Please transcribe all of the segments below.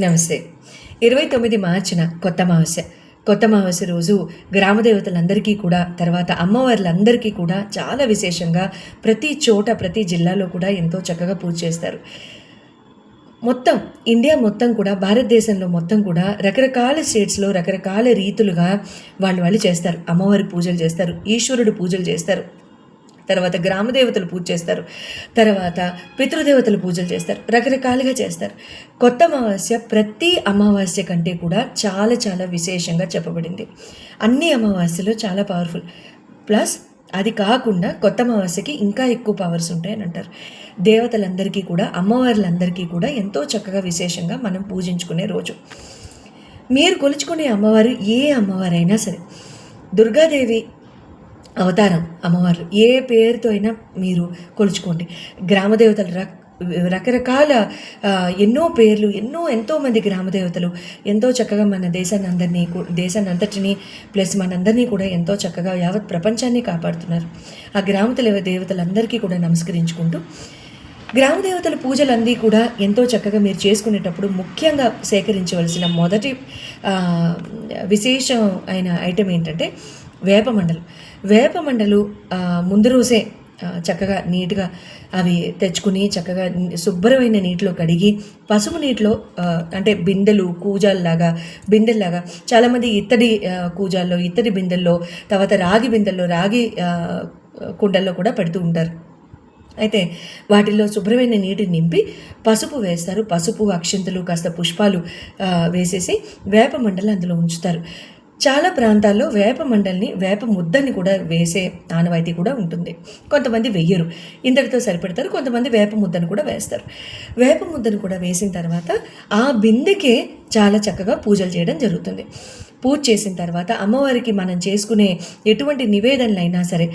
నమస్తే. ఇరవై తొమ్మిది మార్చిన కొత్త అమావాస్య కొత్త అమావాస్య రోజు గ్రామదేవతలందరికీ కూడా తర్వాత అమ్మవార్లందరికీ కూడా చాలా విశేషంగా ప్రతి చోట ప్రతి జిల్లాలో కూడా ఎంతో చక్కగా పూజ చేస్తారు. మొత్తం ఇండియా మొత్తం కూడా భారతదేశంలో మొత్తం కూడా రకరకాల స్టేట్స్లో రకరకాల రీతులుగా వాళ్ళు వాళ్ళు చేస్తారు. అమ్మవారి పూజలు చేస్తారు. ఈశ్వరుడు పూజలు చేస్తారు. తర్వాత గ్రామదేవతలు పూజ చేస్తారు. తర్వాత పితృదేవతలు పూజలు చేస్తారు. రకరకాలుగా చేస్తారు. కొత్త అమావాస్య ప్రతి అమావాస్య కంటే కూడా చాలా చాలా విశేషంగా చెప్పబడింది. అన్ని అమావాస్యలు చాలా పవర్ఫుల్ ప్లస్ అది కాకుండా కొత్త అమావాస్యకి ఇంకా ఎక్కువ పవర్స్ ఉంటాయని అంటారు. దేవతలందరికీ కూడా అమ్మవార్లందరికీ కూడా ఎంతో చక్కగా విశేషంగా మనం పూజించుకునే రోజు. మీరు కొలుచుకునే అమ్మవారు ఏ అమ్మవారైనా సరే దుర్గాదేవి అవతారం అమ్మవారు. ఏ పేరుతో అయినా మీరు కొలుచుకోండి. గ్రామదేవతలు రక్ రకరకాల ఎన్నో పేర్లు ఎన్నో ఎంతోమంది గ్రామదేవతలు ఎంతో చక్కగా మన దేశాన్ని అందరినీ కూ- దేశాన్ని అంతటిని ప్లస్ మనందరినీ కూడా ఎంతో చక్కగా యావత్ ప్రపంచాన్ని కాపాడుతున్నారు. ఆ గ్రామతల దేవతలందరికీ కూడా నమస్కరించుకుంటూ గ్రామ దేవతల పూజలన్నీ కూడా ఎంతో చక్కగా మీరు చేసుకునేటప్పుడు ముఖ్యంగా సేకరించవలసిన మొదటి విశేషం అయిన ఐటెం ఏంటంటే వేపమండలు. వేపమండలు ముందు రోజే చక్కగా నీట్గా అవి తెచ్చుకుని చక్కగా శుభ్రమైన నీటిలో కడిగి పసుపు నీటిలో అంటే బిందెలు కూజాల్లాగా బిందెల్లాగా చాలామంది ఇత్తడి కూజాల్లో ఇత్తడి బిందెల్లో తర్వాత రాగి బిందెల్లో రాగి కుండల్లో కూడా పెడుతూ ఉంటారు. అయితే వాటిల్లో శుభ్రమైన నీటిని నింపి పసుపు వేస్తారు. పసుపు అక్షంతలు కాస్త పుష్పాలు వేసేసి వేప మండలి అందులో ఉంచుతారు. చాలా ప్రాంతాల్లో వేప మండలిని వేప ముద్దని కూడా వేసే ఆనవాయితీ కూడా ఉంటుంది. కొంతమంది వెయ్యరు. ఇంతటితో సరిపెడతారు కొంతమంది వేప ముద్దను కూడా వేస్తారు. వేప ముద్దను కూడా వేసిన తర్వాత ఆ బిందెకే చాలా చక్కగా పూజలు చేయడం జరుగుతుంది. పూజ చేసిన తర్వాత అమ్మవారికి మనం చేసుకునే ఎటువంటి నివేదనలైనా సరే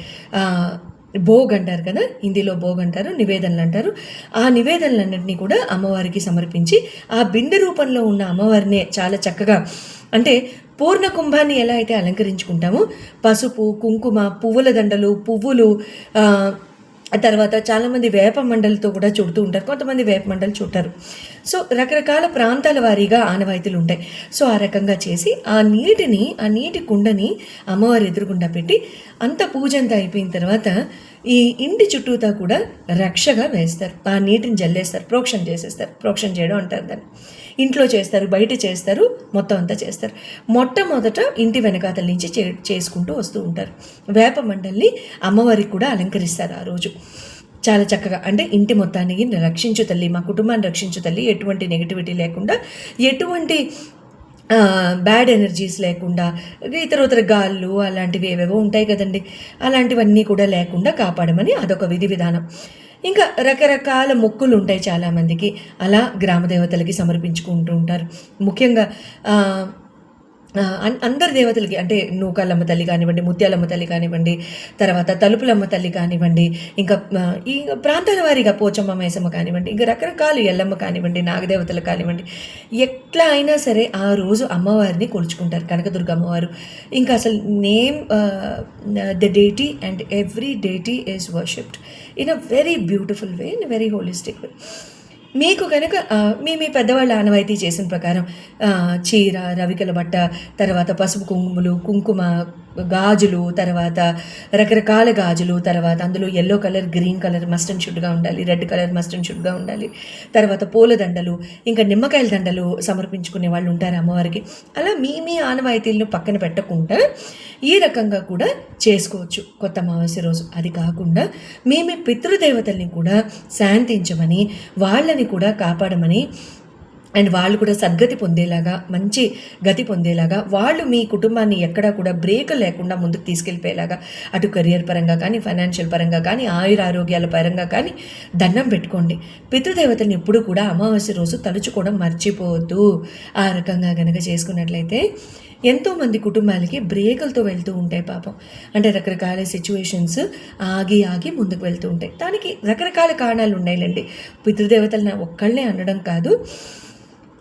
భోగ్ అంటారు కదా హిందీలో భోగ్ అంటారు నివేదనలు అంటారు. ఆ నివేదనలన్నింటినీ కూడా అమ్మవారికి సమర్పించి ఆ బిందె రూపంలో ఉన్న అమ్మవారినే చాలా చక్కగా అంటే పూర్ణ కుంభాన్ని ఎలా అయితే అలంకరించుకుంటామో పసుపు కుంకుమ పువ్వుల దండలు పువ్వులు తర్వాత చాలామంది వేప మండలతో కూడా చుడుతూ ఉంటారు. కొంతమంది వేప మండలు చుట్టారు. సో రకరకాల ప్రాంతాల వారీగా ఆనవాయితీలు ఉంటాయి. సో ఆ రకంగా చేసి ఆ నీటిని ఆ నీటి కుండని అమ్మవారి ఎదురుగుండా పెట్టి అంత పూజ అంతా అయిపోయిన తర్వాత ఈ ఇంటి చుట్టూతా కూడా రక్షగా వేస్తారు. ఆ నీటిని జల్లేస్తారు. ప్రోక్షణ చేసేస్తారు. ప్రోక్షణ చేయడం అంటారు దాన్ని. ఇంట్లో చేస్తారు బయట చేస్తారు మొత్తం అంతా చేస్తారు. మొట్టమొదట ఇంటి వెనకాతల నుంచి చే చేసుకుంటూ వస్తూ ఉంటారు. వేప మండల్ని అమ్మవారికి కూడా అలంకరిస్తారు ఆ రోజు. చాలా చక్కగా అంటే ఇంటి మొత్తానికి రక్షించు తల్లి మా కుటుంబాన్ని రక్షించు తల్లి ఎటువంటి నెగిటివిటీ లేకుండా ఎటువంటి బ్యాడ్ ఎనర్జీస్ లేకుండా ఇతర గాళ్ళు అలాంటివి ఏవేవో ఉంటాయి కదండి. అలాంటివన్నీ కూడా లేకుండా కాపాడమని అదొక విధి విధానం. ఇంకా రకరకాల మొక్కులు ఉంటాయి చాలామందికి. అలా గ్రామ దేవతలకి సమర్పించుకుంటూ ఉంటారు. ముఖ్యంగా అందరి దేవతలకి అంటే నూకాలమ్మ తల్లి కానివ్వండి ముత్యాలమ్మ తల్లి కానివ్వండి తర్వాత తలుపులమ్మ తల్లి కానివ్వండి ఇంకా ఈ ప్రాంతాల వారీగా పోచమ్మ మేసమ్మ కానివ్వండి ఇంకా రకరకాలు ఎల్లమ్మ కానివ్వండి నాగదేవతలు కానివ్వండి ఎట్లా అయినా సరే ఆ రోజు అమ్మవారిని కొలుచుకుంటారు కనకదుర్గ అమ్మవారు ఇంకా అసలు name the deity and every deity is worshipped in a very beautiful way in very holistic way. మీకు కనుక మీ మీ పెద్దవాళ్ళ ఆనవాయితీ చేసిన ప్రకారం చీర రవికల బట్ట తర్వాత పసుపు కుంకుమలు కుంకుమ గాజులు తర్వాత రకరకాల గాజులు తర్వాత అందులో ఎల్లో కలర్ గ్రీన్ కలర్ మస్టర్న్ షుడ్గా ఉండాలి రెడ్ కలర్ మస్టర్న్ షుడ్గా ఉండాలి తర్వాత పూల దండలు ఇంకా నిమ్మకాయల దండలు సమర్పించుకునే వాళ్ళు ఉంటారు అమ్మవారికి. అలా మీ మీ ఆనవాయితీలను పక్కన పెట్టకుండా ఈ రకంగా కూడా చేసుకోవచ్చు. కొత్త అమావాస్య రోజు. అది కాకుండా మీ మీ పితృదేవతల్ని కూడా శాంతించమని వాళ్ళని కూడా కాపాడమని అండ్ వాళ్ళు కూడా సద్గతి పొందేలాగా మంచి గతి పొందేలాగా వాళ్ళు మీ కుటుంబాన్ని ఎక్కడా కూడా బ్రేక్ లేకుండా ముందుకు తీసుకెళ్ళిపోయేలాగా అటు కెరియర్ పరంగా కానీ ఫైనాన్షియల్ పరంగా కానీ ఆయుర ఆరోగ్యాల పరంగా కానీ దండం పెట్టుకోండి. పితృదేవతల్ని ఎప్పుడు కూడా అమావాస్య రోజు తలుచుకోవడం మర్చిపోవద్దు. ఆ రకంగా కనుక చేసుకున్నట్లయితే ఎంతోమంది కుటుంబాలకి బ్రేకులతో వెళ్తూ ఉంటాయి పాపం. అంటే రకరకాల సిచ్యువేషన్స్ ఆగి ఆగి ముందుకు వెళ్తూ ఉంటాయి. దానికి రకరకాల కారణాలు ఉన్నాయిలేండి. పితృదేవతలను ఒక్కళ్ళనే అనడం కాదు.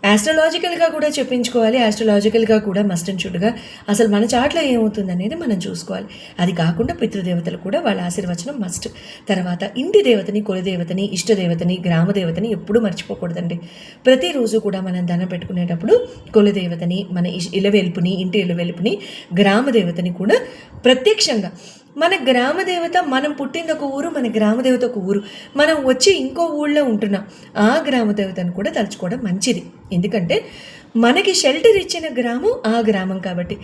యాస్ట్రలాజికల్గా కూడా చెప్పించుకోవాలి యాస్ట్రలాజికల్గా కూడా మస్ట్ అండ్ షుడ్గా అసలు మన చాట్లో ఏమవుతుంది అనేది మనం చూసుకోవాలి. అది కాకుండా పితృదేవతలు కూడా వాళ్ళ ఆశీర్వచనం మస్ట్ తర్వాత ఇంటి దేవతని కులదేవతని ఇష్టదేవతని గ్రామదేవతని ఎప్పుడూ మర్చిపోకూడదండి. ప్రతిరోజు కూడా మనం దండం పెట్టుకునేటప్పుడు కులదేవతని మన ఇష్- ఇలవెల్పుని ఇంటి ఇలవెల్పుని గ్రామదేవతని కూడా ప్రత్యక్షంగా మన గ్రామ దేవత మనం పుట్టింది ఒక ఊరు మన గ్రామదేవత ఒక ఊరు. మనం వచ్చి ఇంకో ఊళ్ళో ఉంటున్నాం ఆ గ్రామ దేవతను కూడా తలుచుకోవడం మంచిది. ఎందుకంటే మనకి షెల్టర్ ఇచ్చిన గ్రామం ఆ గ్రామం కాబట్టి.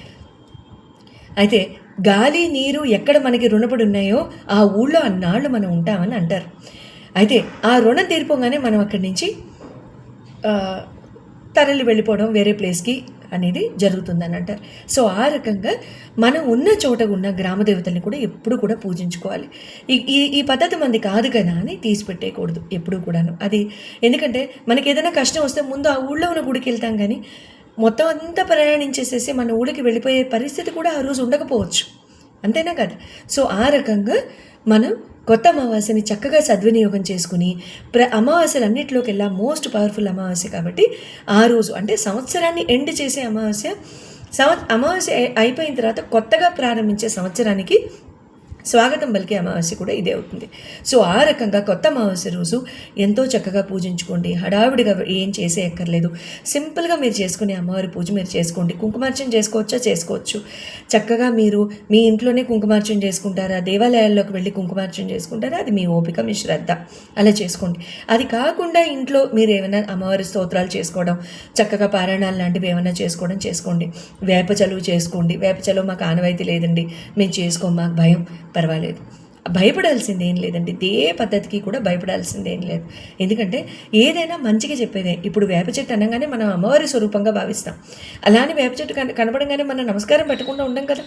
అయితే గాలి నీరు ఎక్కడ మనకి రుణపడి ఉన్నాయో ఆ ఊళ్ళో అన్నాళ్ళు మనం ఉంటామని అంటారు. అయితే ఆ రుణం తీరిపోగానే మనం అక్కడి నుంచి తరలి వెళ్ళిపోవడం వేరే ప్లేస్కి అనేది జరుగుతుందని అంటారు. సో ఆ రకంగా మనం ఉన్న చోట ఉన్న గ్రామ దేవతల్ని కూడా ఎప్పుడు కూడా పూజించుకోవాలి. ఈ ఈ ఈ పద్ధతి మంది కాదు కదా అని తీసి పెట్టేయకూడదు ఎప్పుడు కూడాను. అది ఎందుకంటే మనకి ఏదైనా కష్టం వస్తే ముందు ఆ ఊళ్ళో ఉన్న గుడికి వెళ్తాం కానీ మొత్తం అంతా ప్రయాణించేసేసి మన ఊళ్ళకి వెళ్ళిపోయే పరిస్థితి కూడా ఆ రోజు ఉండకపోవచ్చు. అంతేనా కదా? సో ఆ రకంగా మనం కొత్త అమావాస్యని చక్కగా సద్వినియోగం చేసుకుని ప్ర అమావాస్యలన్నింటిలోకెల్లా మోస్ట్ పవర్ఫుల్ అమావాస్య కాబట్టి ఆ రోజు అంటే సంవత్సరాన్ని ఎండ్ చేసే అమావాస్య సంవ అమావాస్య అయిపోయిన తర్వాత కొత్తగా ప్రారంభించే సంవత్సరానికి స్వాగతం పలికే అమావాస్య కూడా ఇదే అవుతుంది. సో ఆ రకంగా కొత్త అమావాస్య రోజు ఎంతో చక్కగా పూజించుకోండి. హడావిడిగా ఏం చేసే ఎక్కర్లేదు సింపుల్గా మీరు చేసుకునే అమ్మవారి పూజ మీరు చేసుకోండి. కుంకుమార్చన చేసుకోవచ్చా? చేసుకోవచ్చు. చక్కగా మీరు మీ ఇంట్లోనే కుంకుమార్చన చేసుకుంటారా? దేవాలయాల్లోకి వెళ్ళి కుంకుమార్చన చేసుకుంటారా? అది మీ ఓపిక మీ శ్రద్ధ. అలా చేసుకోండి. అది కాకుండా ఇంట్లో మీరు ఏమైనా అమ్మవారి స్తోత్రాలు చేసుకోవడం చక్కగా పారాయణాలు లాంటివి ఏమైనా చేసుకోవడం చేసుకోండి. వేప చలువు చేసుకోండి. వేప చలువు మాకు ఆనవాయితీ లేదండి. మేము చేసుకోం మాకు భయం. పర్వాలేదు. భయపడాల్సింది ఏం లేదండి. ఏ పద్ధతికి కూడా భయపడాల్సింది ఏం లేదు. ఎందుకంటే ఏదైనా మంచిగా చెప్పేదే. ఇప్పుడు వేప చెట్టు అనగానే మనం అమ్మవారి స్వరూపంగా భావిస్తాం. అలానే వేప చెట్టు కన కనపడంగానే మనం నమస్కారం పెట్టకుండా ఉండం కదా.